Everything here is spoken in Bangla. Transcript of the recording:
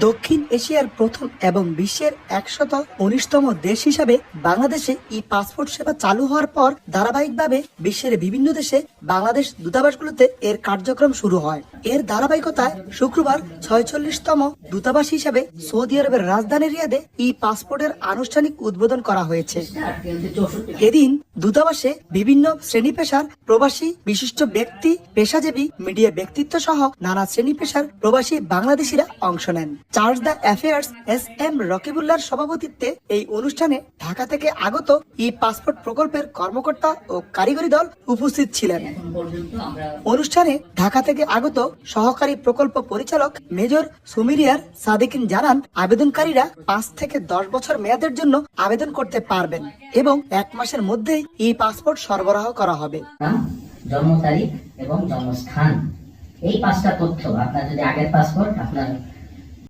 দক্ষিণ এশিয়ার প্রথম এবং বিশ্বের একশত উনিশতম দেশ হিসাবে বাংলাদেশে ই পাসপোর্ট সেবা চালু হওয়ার পর ধারাবাহিকভাবে বিশ্বের বিভিন্ন দেশে বাংলাদেশ দূতাবাসগুলোতে এর কার্যক্রম শুরু হয়। এর ধারাবাহিকতায় শুক্রবার ছয়চল্লিশতম দূতাবাস হিসাবে সৌদি আরবের রাজধানী রিয়াদে ই পাসপোর্টের আনুষ্ঠানিক উদ্বোধন করা হয়েছে। এদিন দূতাবাসে বিভিন্ন শ্রেণি পেশার প্রবাসী, বিশিষ্ট ব্যক্তি, পেশাজীবী, মিডিয়া ব্যক্তিত্ব সহ নানা শ্রেণি পেশার প্রবাসী বাংলাদেশিরা অংশ নেন। Charge d' affaires S M রকিবুল্লাহর সভাপতিত্বে এই অনুষ্ঠানে ঢাকা থেকে আগত ই পাসপোর্ট প্রকল্পের কর্মকর্তা ও কারিগরি দল উপস্থিত ছিলেন। অনুষ্ঠানে ঢাকা থেকে আগত সহকারী প্রকল্প পরিচালক মেজর সুমিরিয়ার সাদিকিন জানান, আবেদনকারীরা পাঁচ থেকে দশ বছর মেয়াদের জন্য আবেদন করতে পারবেন এবং এক মাসের মধ্যেই ই পাসপোর্ট সরবরাহ করা হবে। জন্ম তারিখ এবং জন্মস্থান। এই পাঁচটা তথ্য, আপনার যদি আগের পাসপোর্ট, আপনার